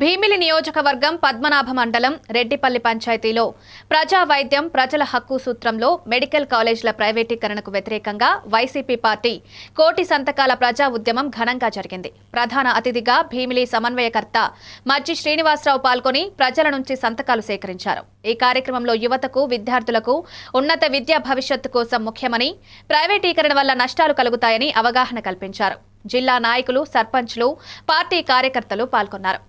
భీమిలి నియోజకవర్గం పద్మనాభ మండలం రెడ్డిపల్లి పంచాయతీలో ప్రజా వైద్యం ప్రజల హక్కు సూత్రంలో మెడికల్ కాలేజీల ప్రైవేటీకరణకు వ్యతిరేకంగా వైసీపీ పార్టీ కోటి సంతకాల ప్రజా ఉద్యమం ఘనంగా జరిగింది. ప్రధాన అతిథిగా భీమిలి సమన్వయకర్త మజ్జి శ్రీనివాసరావు పాల్గొని ప్రజల నుంచి సంతకాలు సేకరించారు. ఈ కార్యక్రమంలో యువతకు విద్యార్థులకు ఉన్నత విద్యా భవిష్యత్తు కోసం ముఖ్యమని ప్రైవేటీకరణ వల్ల నష్టాలు కలుగుతాయని అవగాహన కల్పించారు. జిల్లా నాయకులు సర్పంచ్లు పార్టీ కార్యకర్తలు పాల్గొన్నారు.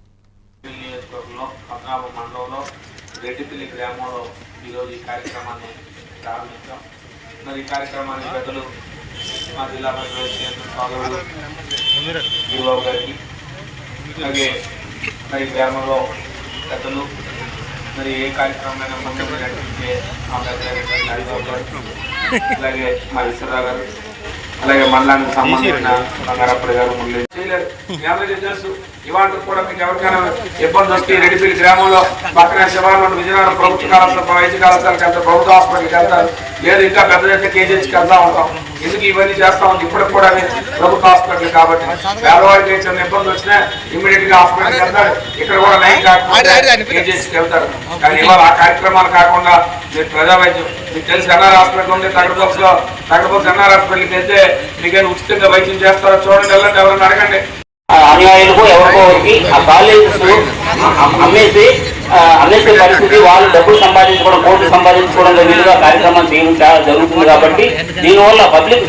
నియోజకవర్గంలో మండలంలో రెడ్డిపల్లి గ్రామంలో ఈరోజు ఈ కార్యక్రమాన్ని ప్రారంభించాం. మరి ఈ కార్యక్రమాన్ని పెద్దలు మా జిల్లా పరిషత్ చైర్మన్ గారికి. అలాగే మరి గ్రామంలో పెద్దలు మరి ఏ కార్యక్రమమైనా ముందు నడిపించే మా పెద్ద అలాగే మా ఈశ్వరరావు గారు. అలాగే మండలానికి సంబంధించిన బంగారప్పటి గారు ఇవాళ కూడా మీకు ఎవరికైనా ఇబ్బంది వస్తే రెడ్డిపల్లి గ్రామంలో పక్కన శివారు విజయనగరం ప్రభుత్వ కళాశాల వైద్య కళాశాలకు వెళ్తారు ప్రభుత్వ హాస్పిటల్కి వెళ్తారు. లేదు ఇంకా పెద్ద పెద్ద కేజీహెచ్కి వెళ్తా ఉంటాం. ఎందుకు ఇవన్నీ చేస్తా ఉంది? ఇప్పటికి కూడా ప్రభుత్వ హాస్పిటల్ కాబట్టి. పేదవాడికి చిన్న ఇబ్బంది వచ్చినా ఇమ్మీడియట్గా హాస్పిటల్కి వెళ్తారు. ఇక్కడ కూడా నైన్ కాకుండా వెళ్తారు. కానీ ఇవాళ ఆ కార్యక్రమాలు కాకుండా మీరు ప్రజా వైద్యం మీకు తెలిసి ఎన్ఆర్ హాస్పిటల్ ఉంది తగడబోక్స్లో తగడబోక్స్ ఎన్ఆర్ హాస్పిటల్కి వెళ్తే మీకేమైనా ఉచితంగా వైద్యం చేస్తారో చూడండి వెళ్ళండి ఎవరైనా అడగండి. ఆ అనుయాయులకు ఎవరికో ఆ కాలేజెస్ అమ్మేసి ఆ, పరిస్థితి వాళ్ళు డబ్బులు సంపాదించుకోవడం కోట్లు సంపాదించుకోవడం వీలుగా కార్యక్రమం చేయడం చాలా జరుగుతుంది కాబట్టి దీనివల్ల పబ్లిక్